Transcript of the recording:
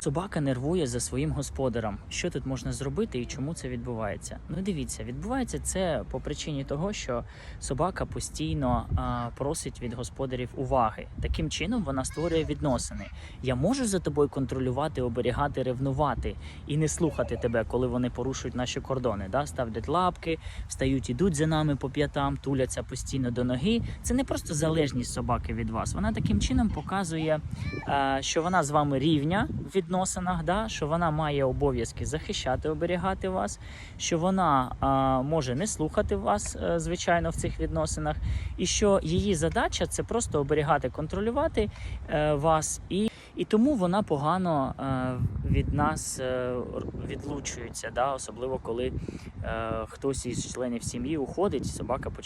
Собака нервує за своїм господарем. Що тут можна зробити і чому це відбувається? Ну дивіться, відбувається це по причині того, що собака постійно а, просить від господарів уваги. Таким чином вона створює відносини. Я можу за тобою контролювати, оберігати, ревнувати і не слухати тебе, коли вони порушують наші кордони. Да? Ставлять лапки, встають, ідуть за нами по п'ятам, туляться постійно до ноги. Це не просто залежність собаки від вас. Вона таким чином показує, е, що вона з вами рівня в відносинах, да? що вона має обов'язки захищати, оберігати вас, що вона е, може не слухати вас, е, звичайно, в цих відносинах, і що її задача це просто оберігати, контролювати е, вас і. І тому вона погано е, від нас е, відлучується, да? особливо коли е, хтось із членів сім'ї уходить, собака починає.